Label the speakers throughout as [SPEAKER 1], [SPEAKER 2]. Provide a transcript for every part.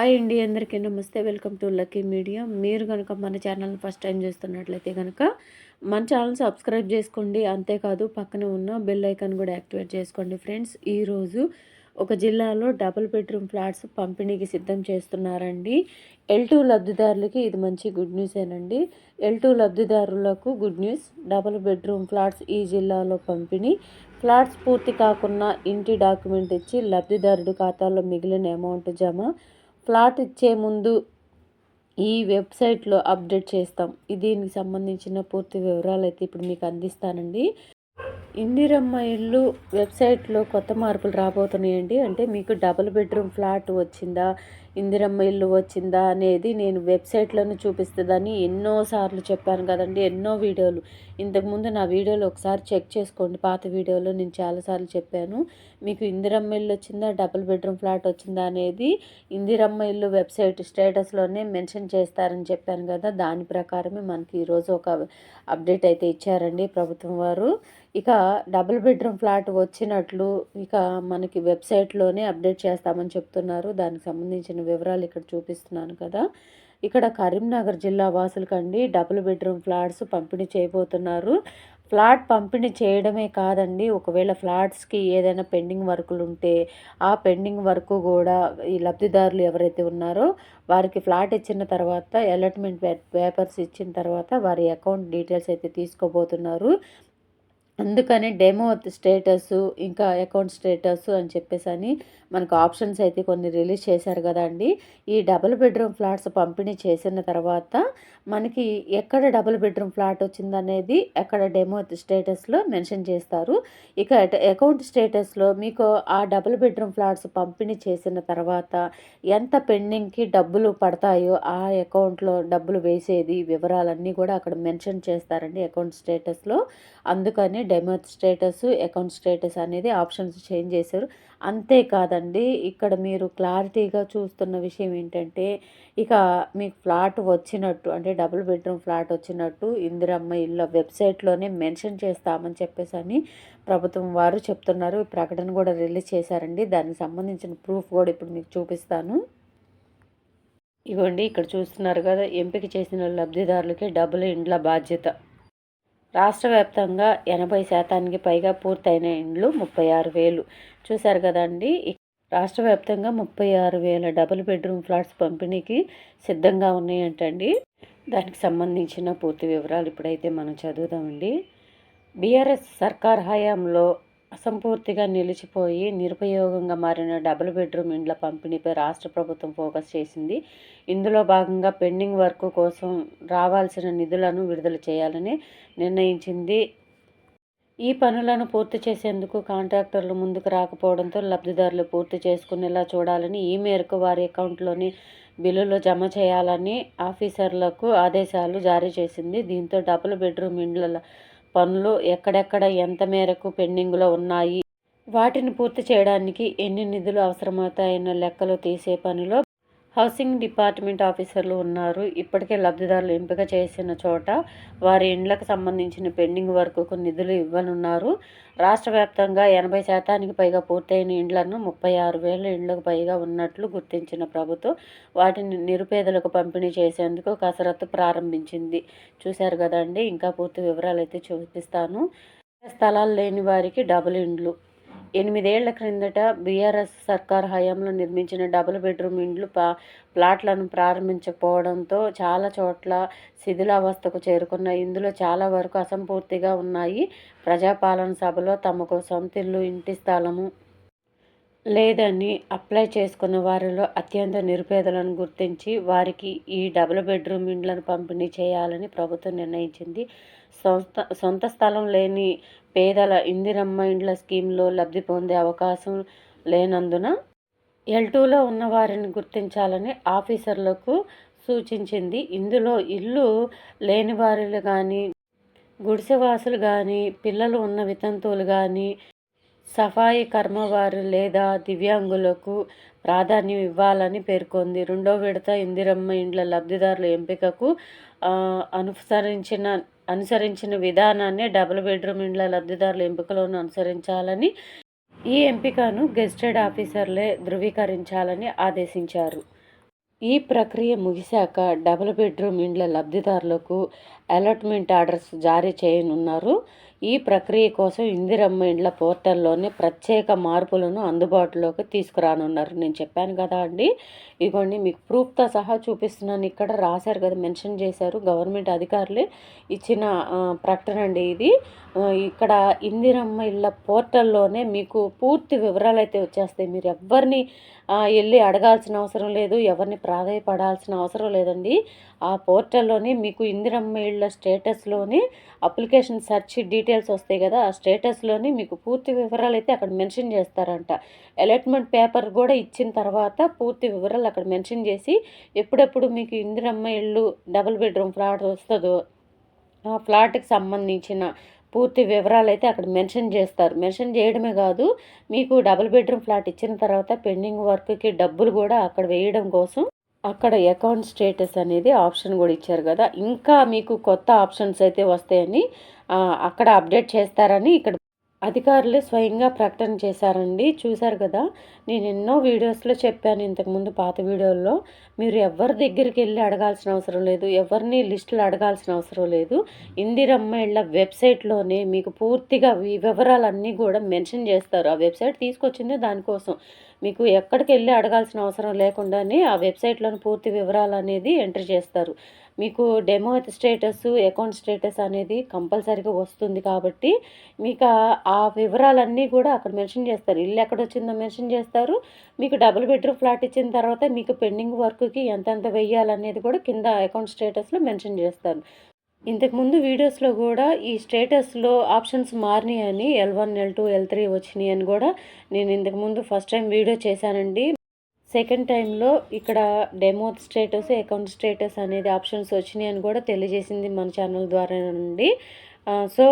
[SPEAKER 1] Hi అండి అందరికీ namaste. Welcome to Lucky Media. మీరు కనుక మన ఛానల్ని ఫస్ట్ టైం చూస్తున్నట్లయితే కనుక మన ఛానల్ సబ్స్క్రైబ్ చేసుకోండి. అంతేకాదు పక్కన ఉన్న బెల్ ఐకాన్ కూడా యాక్టివేట్ చేసుకోండి ఫ్రెండ్స్. ఈరోజు ఒక జిల్లాలో డబుల్ బెడ్రూమ్ ఫ్లాట్స్ పంపిణీకి సిద్ధం చేస్తున్నారండి. ఎల్ టూ లబ్ధిదారులకి ఇది మంచి గుడ్ న్యూసేనండి ఎల్ టూ లబ్ధిదారులకు good news. Double bedroom flats ఈ జిల్లాలో పంపిణీ. ఫ్లాట్స్ పూర్తి కాకుండా ఇంటి డాక్యుమెంట్ ఇచ్చి లబ్ధిదారుడి ఖాతాలో మిగిలిన అమౌంట్ జమ ఫ్లాట్ ఇచ్చే ముందు ఈ వెబ్సైట్లో అప్డేట్ చేస్తాం. దీనికి సంబంధించిన పూర్తి వివరాలు అయితే ఇప్పుడు మీకు అందిస్తానండి. ఇందిరమ్మ ఇల్లు వెబ్సైట్లో కొత్త మార్పులు రాబోతున్నాయండి. అంటే మీకు డబుల్ బెడ్రూమ్ ఫ్లాట్ వచ్చిందా? ఇందిరమ్మ ఇల్లు వచ్చిందా? అనేది నేను వెబ్సైట్లను చూపిస్తుందని ఎన్నోసార్లు చెప్పాను కదండి. ఎన్నో వీడియోలు. ఇంతకుముందు నా వీడియోలు ఒకసారి చెక్ చేసుకోండి. పాత వీడియోలో నేను చాలాసార్లు చెప్పాను. మీకు ఇందిరమ్మ ఇల్లు వచ్చిందా? డబుల్ బెడ్రూమ్ ఫ్లాట్ వచ్చిందా? అనేది ఇందిరమ్మ ఇల్లు వెబ్సైట్ స్టేటస్లోనే మెన్షన్ చేస్తారని చెప్పాను కదా. దాని ప్రకారమే మనకి ఈరోజు ఒక అప్డేట్ అయితే ఇచ్చారండి ప్రభుత్వం వారు. ఇక డబుల్ బెడ్రూమ్ ఫ్లాట్ వచ్చినట్లు ఇక మనకి వెబ్సైట్లోనే అప్డేట్ చేస్తామని చెప్తున్నారు. దానికి సంబంధించిన వివరాలు ఇక్కడ చూపిస్తున్నాను కదా. ఇక్కడ కరీంనగర్ జిల్లా వాసులకండి. డబుల్ బెడ్రూమ్ ఫ్లాట్స్ పంపిణీ చేయబోతున్నారు. ఫ్లాట్ పంపిణీ చేయడమే కాదండి. ఒకవేళ ఫ్లాట్స్కి ఏదైనా పెండింగ్ వర్కులు ఉంటే ఆ పెండింగ్ వర్క్ కూడా ఈ లబ్ధిదారులు ఎవరైతే ఉన్నారో వారికి ఫ్లాట్ ఇచ్చిన తర్వాత అలాట్మెంట్ పేపర్స్ ఇచ్చిన తర్వాత వారి అకౌంట్ డీటెయిల్స్ అయితే తీసుకోబోతున్నారు. అందుకని డెమో స్టేటస్ ఇంకా అకౌంట్ స్టేటస్ అని చెప్పేసి అని మనకు ఆప్షన్స్ అయితే కొన్ని రిలీజ్ చేశారు కదండి. ఈ డబుల్ బెడ్రూమ్ ఫ్లాట్స్ పంపిణీ చేసిన తర్వాత మనకి ఎక్కడ డబుల్ బెడ్రూమ్ ఫ్లాట్ వచ్చిందనేది ఎక్కడ డెమో స్టేటస్లో మెన్షన్ చేస్తారు. ఇక అకౌంట్ స్టేటస్లో మీకు ఆ డబుల్ బెడ్రూమ్ ఫ్లాట్స్ పంపిణీ చేసిన తర్వాత ఎంత పెండింగ్కి డబ్బులు పడతాయో ఆ అకౌంట్లో డబ్బులు వేసేది వివరాలన్నీ కూడా అక్కడ మెన్షన్ చేస్తారండి అకౌంట్ స్టేటస్లో. అందుకని డెమో స్టేటస్ అకౌంట్ స్టేటస్ అనేది ఆప్షన్స్ చేంజ్ చేశారు. అంతేకాదండి ఇక్కడ మీరు క్లారిటీగా చూస్తున్న విషయం ఏంటంటే ఇక మీకు ఫ్లాట్ వచ్చినట్టు అంటే డబుల్ బెడ్రూమ్ ఫ్లాట్ వచ్చినట్టు ఇందిరమ్మ ఇళ్ళ వెబ్సైట్లోనే మెన్షన్ చేస్తామని చెప్పేసి అని ప్రభుత్వం వారు చెప్తున్నారు. ప్రకటన కూడా రిలీజ్ చేశారండి. దానికి సంబంధించిన ప్రూఫ్ కూడా ఇప్పుడు మీకు చూపిస్తాను. ఇవ్వండి ఇక్కడ చూస్తున్నారు కదా ఎంపిక చేసిన లబ్ధిదారులకి డబుల్ ఇండ్ల బాధ్యత. రాష్ట్ర వ్యాప్తంగా ఎనభై శాతానికి పైగా పూర్తయిన ఇండ్లు ముప్పై ఆరు వేలు. చూశారు కదండి? రాష్ట్ర వ్యాప్తంగా ముప్పై ఆరు వేల డబుల్ బెడ్రూమ్ ఫ్లాట్స్ పంపిణీకి సిద్ధంగా ఉన్నాయంటండి. దానికి సంబంధించిన పూర్తి వివరాలు ఇప్పుడైతే మనం చదువుదామండి. బీఆర్ఎస్ సర్కార్ హయాంలో అసంపూర్తిగా నిలిచిపోయి నిరుపయోగంగా మారిన డబుల్ బెడ్రూమ్ ఇండ్ల పంపిణీపై రాష్ట్ర ప్రభుత్వం ఫోకస్ చేసింది. ఇందులో భాగంగా పెండింగ్ వర్క్ కోసం రావాల్సిన నిధులను విడుదల చేయాలని నిర్ణయించింది. ఈ పనులను పూర్తి చేసేందుకు కాంట్రాక్టర్లు ముందుకు రాకపోవడంతో లబ్ధిదారులు పూర్తి చేసుకునేలా చూడాలని ఈ మేరకు వారి అకౌంట్లోని బిల్లులు జమ చేయాలని ఆఫీసర్లకు ఆదేశాలు జారీ చేసింది. దీంతో డబుల్ బెడ్రూమ్ ఇండ్ల పనులు ఎక్కడెక్కడ ఎంత మేరకు పెండింగ్లో ఉన్నాయి వాటిని పూర్తి చేయడానికి ఎన్ని నిధులు అవసరమవుతాయన్న లెక్కలు తీసే పనిలో హౌసింగ్ డిపార్ట్మెంట్ ఆఫీసర్లు ఉన్నారు. ఇప్పటికే లబ్ధిదారులు ఎంపిక చేసిన చోట వారి ఇండ్లకు సంబంధించిన పెండింగ్ వర్క్కు నిధులు ఇవ్వనున్నారు. రాష్ట్ర వ్యాప్తంగా ఎనభై శాతానికి పైగా పూర్తయిన ఇండ్లను ముప్పై ఆరు వేల ఇండ్లకు పైగా ఉన్నట్లు గుర్తించిన ప్రభుత్వం వాటిని నిరుపేదలకు పంపిణీ చేసేందుకు కసరత్తు ప్రారంభించింది. చూశారు కదండి ఇంకా పూర్తి వివరాలు అయితే చూపిస్తాను. స్థలాలు లేని వారికి డబుల్ ఇండ్లు. ఎనిమిదేళ్ళ క్రిందట బీఆర్ఎస్ సర్కార్ హయాంలో నిర్మించిన డబుల్ బెడ్రూమ్ ఇండ్లు ప్లా ప్లాట్లను ప్రారంభించకపోవడంతో చాలా చోట్ల శిథిలావస్థకు చేరుకున్న ఇందులో చాలా వరకు అసంపూర్తిగా ఉన్నాయి. ప్రజాపాలన సభలో తమకు సొంతిల్లు ఇంటి స్థలము లేదని అప్లై చేసుకున్న వారిలో అత్యంత నిరుపేదలను గుర్తించి వారికి ఈ డబుల్ బెడ్రూమ్ ఇండ్లను పంపిణీ చేయాలని ప్రభుత్వం నిర్ణయించింది. సొంత సొంత స్థలం లేని పేదల ఇందిరమ్మ ఇండ్ల స్కీమ్లో లబ్ధి పొందే అవకాశం లేనందున ఎల్ టూలో ఉన్న వారిని గుర్తించాలని ఆఫీసర్లకు సూచించింది. ఇందులో ఇల్లు లేని వారులు కానీ గుడిసెవాసులు కానీ పిల్లలు ఉన్న వితంతువులు కానీ సఫాయి కర్మవారు లేదా దివ్యాంగులకు ప్రాధాన్యం ఇవ్వాలని పేర్కొంది. రెండో విడత ఇందిరమ్మ ఇండ్ల లబ్ధిదారుల ఎంపికకు అనుసరించిన అనుసరించిన విధానాన్ని డబుల్ బెడ్రూమ్ ఇండ్ల లబ్ధిదారుల ఎంపికలను అనుసరించాలని ఈ ఎంపికను గెస్టెడ్ ఆఫీసర్లే ధృవీకరించాలని ఆదేశించారు. ఈ ప్రక్రియ ముగిశాక డబుల్ బెడ్రూమ్ ఇండ్ల లబ్ధిదారులకు అలాట్మెంట్ ఆర్డర్స్ జారీ చేయనున్నారు. ఈ ప్రక్రియ కోసం ఇందిరమ్మ ఇండ్ల పోర్టల్లోనే ప్రత్యేక మార్పులను అందుబాటులోకి తీసుకురానున్నారు. నేను చెప్పాను కదా అండి. ఇవ్వండి మీకు ప్రూఫ్తో సహా చూపిస్తున్నాను. ఇక్కడ రాశారు కదా మెన్షన్ చేశారు గవర్నమెంట్ అధికారులే ఇచ్చిన ప్రకటన అండి ఇది. ఇక్కడ ఇందిరమ్మ ఇళ్ళ పోర్టల్లోనే మీకు పూర్తి వివరాలు అయితే వచ్చేస్తాయి. మీరు ఎవరిని వెళ్ళి అడగాల్సిన అవసరం లేదు ఎవరిని ప్రాధాయపడాల్సిన అవసరం లేదండి. ఆ పోర్టల్లోనే మీకు ఇందిరమ్మ ఇళ్ళ స్టేటస్లోని అప్లికేషన్ సెర్చ్ డీటెయిల్స్ వస్తాయి కదా ఆ స్టేటస్లోని మీకు పూర్తి వివరాలు అయితే అక్కడ మెన్షన్ చేస్తారంట. అలాట్మెంట్ పేపర్ కూడా ఇచ్చిన తర్వాత పూర్తి వివరాలు అక్కడ మెన్షన్ చేసి ఎప్పుడెప్పుడు మీకు ఇందిరమ్మ ఇళ్ళు డబుల్ బెడ్రూమ్ ఫ్లాట్ వస్తుందో ఆ ఫ్లాట్కి సంబంధించిన పూర్తి వివరాలు అయితే అక్కడ మెన్షన్ చేస్తారు. మెన్షన్ చేయడమే కాదు మీకు డబుల్ బెడ్రూమ్ ఫ్లాట్ ఇచ్చిన తర్వాత పెండింగ్ వర్క్కి డబ్బులు కూడా అక్కడ వేయడం కోసం అక్కడ అకౌంట్ స్టేటస్ అనేది ఆప్షన్ కూడా ఇచ్చారు కదా. ఇంకా మీకు కొత్త ఆప్షన్స్ అయితే వస్తాయని అక్కడ అప్డేట్ చేస్తారని ఇక్కడ అధికారులు స్వయంగా ప్రకటన చేశారండి. చూశారు కదా నేను ఎన్నో వీడియోస్లో చెప్పాను ఇంతకుముందు పాత వీడియోల్లో. మీరు ఎవరి దగ్గరికి వెళ్ళి అడగాల్సిన అవసరం లేదు ఎవరిని లిస్టులు అడగాల్సిన అవసరం లేదు. ఇందిరమ్మ ఇళ్ళ వెబ్సైట్లోనే మీకు పూర్తిగా ఈ వివరాలన్నీ కూడా మెన్షన్ చేస్తారు. ఆ వెబ్సైట్ తీసుకొచ్చిందే దానికోసం. మీకు ఎక్కడికి వెళ్ళి అడగాల్సిన అవసరం లేకుండానే ఆ వెబ్సైట్లోని పూర్తి వివరాలు అనేది ఎంటర్ చేస్తారు. మీకు డెమో స్టేటస్ అకౌంట్ స్టేటస్ అనేది కంపల్సరీగా వస్తుంది కాబట్టి మీకు ఆ వివరాలన్నీ కూడా అక్కడ మెన్షన్ చేస్తారు. ఇల్లు ఎక్కడ వచ్చిందో మెన్షన్ చేస్తారు. మీకు డబుల్ బెడ్రూమ్ ఫ్లాట్ ఇచ్చిన తర్వాత మీకు పెండింగ్ వర్క్కి ఎంతెంత వెయ్యాలనేది కూడా కింద అకౌంట్ స్టేటస్లో మెన్షన్ చేస్తారు. ఇంతకుముందు వీడియోస్లో కూడా ఈ స్టేటస్లో options మారినాయని L one L two L three వచ్చినాయి అని కూడా నేను ఇంతకుముందు ఫస్ట్ టైం వీడియో చేశానండి. సెకండ్ టైంలో ఇక్కడ డెమో స్టేటస్ అకౌంట్ స్టేటస్ అనేది ఆప్షన్స్ వచ్చినాయి అని కూడా తెలియజేసింది మన ఛానల్ ద్వారా నుండి సో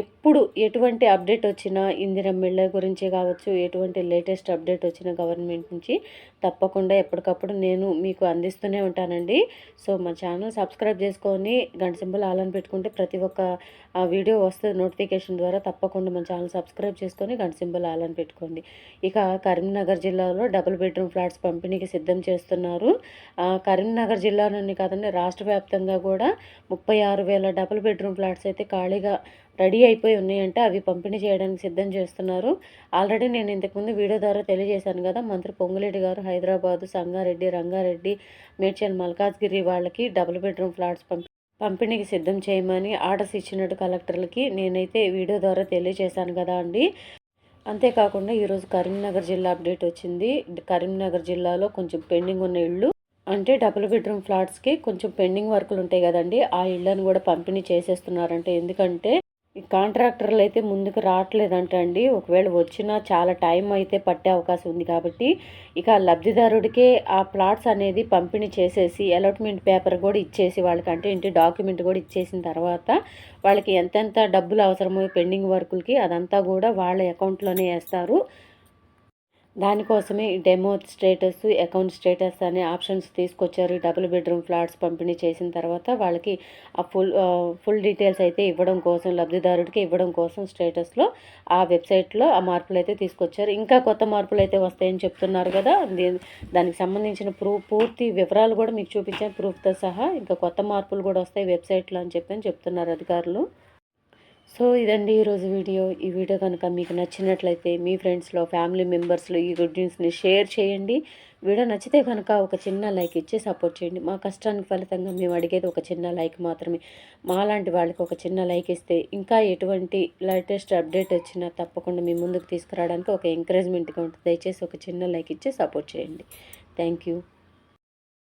[SPEAKER 1] ఎప్పుడు ఎటువంటి అప్డేట్ వచ్చినా ఇందిరమ్మ గురించి కావచ్చు ఎటువంటి లేటెస్ట్ అప్డేట్ వచ్చిన గవర్నమెంట్ నుంచి తప్పకుండా ఎప్పటికప్పుడు నేను మీకు అందిస్తూనే ఉంటానండి. సో మా ఛానల్ సబ్స్క్రైబ్ చేసుకొని గంట సింబల్ ఆలని పెట్టుకుంటే ప్రతి ఒక్క వీడియో వస్తుంది నోటిఫికేషన్ ద్వారా తప్పకుండా మా ఛానల్ సబ్స్క్రైబ్ చేసుకొని గంట సింబల్ ఆలని పెట్టుకోండి. ఇక కరీంనగర్ జిల్లాలో డబుల్ బెడ్రూమ్ ఫ్లాట్స్ పంపిణీకి సిద్ధం చేస్తున్నారు. కరీంనగర్ జిల్లా నుండి కాదండి రాష్ట్ర వ్యాప్తంగా కూడా ముప్పై ఆరు వేల డబుల్ బెడ్రూమ్ ఫ్లాట్స్ అయితే ఖాళీగా రెడీ అయిపోయి ఉన్నాయంటే అవి పంపిణీ చేయడానికి సిద్ధం చేస్తున్నారు. ఆల్రెడీ నేను ఇంతకుముందు వీడియో ద్వారా తెలియజేశాను కదా మంత్రి పొంగులేటి గారు హైదరాబాదు సంగారెడ్డి రంగారెడ్డి మేడ్చల్ మల్కాజ్గిరి వాళ్ళకి డబుల్ బెడ్రూమ్ ఫ్లాట్స్ పంపి పంపిణీకి సిద్ధం చేయమని ఆర్డర్స్ ఇచ్చినట్టు కలెక్టర్లకి నేనైతే వీడియో ద్వారా తెలియజేశాను కదా అండి. అంతేకాకుండా ఈరోజు కరీంనగర్ జిల్లా అప్డేట్ వచ్చింది. కరీంనగర్ జిల్లాలో కొంచెం పెండింగ్ ఉన్న ఇళ్ళు అంటే డబుల్ బెడ్రూమ్ ఫ్లాట్స్కి కొంచెం పెండింగ్ వర్కులు ఉంటాయి కదండి ఆ ఇళ్ళను కూడా పంపిణీ చేసేస్తున్నారంటే. ఎందుకంటే కాంట్రాక్టర్లు అయితే ముందుకు రావట్లేదంట అండి. ఒకవేళ వచ్చినా చాలా టైం అయితే పట్టే అవకాశం ఉంది కాబట్టి ఇక లబ్ధిదారుడికే ఆ ప్లాట్స్ అనేది పంపిణీ చేసేసి అలాట్మెంట్ పేపర్ కూడా ఇచ్చేసి వాళ్ళకి అంటే ఇంటి డాక్యుమెంట్ కూడా ఇచ్చేసిన తర్వాత వాళ్ళకి ఎంతెంత డబ్బులు అవసరమో పెండింగ్ వర్కులకి అదంతా కూడా వాళ్ళ అకౌంట్లోనే వేస్తారు. దానికోసమే డెమో స్టేటస్ అకౌంట్ స్టేటస్ అనే ఆప్షన్స్ తీసుకొచ్చారు. డబుల్ బెడ్రూమ్ ఫ్లాట్స్ పంపిణీ చేసిన తర్వాత వాళ్ళకి ఆ ఫుల్ ఫుల్ డీటెయిల్స్ అయితే ఇవ్వడం కోసం లబ్ధిదారుడికి ఇవ్వడం కోసం స్టేటస్లో ఆ వెబ్సైట్లో ఆ మార్పులు అయితే తీసుకొచ్చారు. ఇంకా కొత్త మార్పులు అయితే వస్తాయని చెప్తున్నారు కదా. దానికి సంబంధించిన ప్రూఫ్ పూర్తి వివరాలు కూడా మీకు చూపించాను. ప్రూఫ్తో సహా ఇంకా కొత్త మార్పులు కూడా వస్తాయి వెబ్సైట్లో అని చెప్పని చెప్తున్నారు అధికారులు. సో ఇదండి ఈరోజు వీడియో. ఈ వీడియో కనుక మీకు నచ్చినట్లయితే మీ ఫ్రెండ్స్లో ఫ్యామిలీ మెంబర్స్లో ఈ గుడ్ న్యూస్ని షేర్ చేయండి. వీడియో నచ్చితే కనుక ఒక చిన్న లైక్ ఇచ్చి సపోర్ట్ చేయండి. మా కష్టానికి ఫలితంగా మేము అడిగేది ఒక చిన్న లైక్ మాత్రమే. మాలాంటి వాళ్ళకి ఒక చిన్న లైక్ ఇస్తే ఇంకా ఎటువంటి లేటెస్ట్ అప్డేట్ వచ్చినా తప్పకుండా మీ ముందుకు తీసుకురావడానికి ఒక ఎంకరేజ్మెంట్గా ఉంటుంది. దయచేసి ఒక చిన్న లైక్ ఇచ్చి సపోర్ట్ చేయండి. Thank you.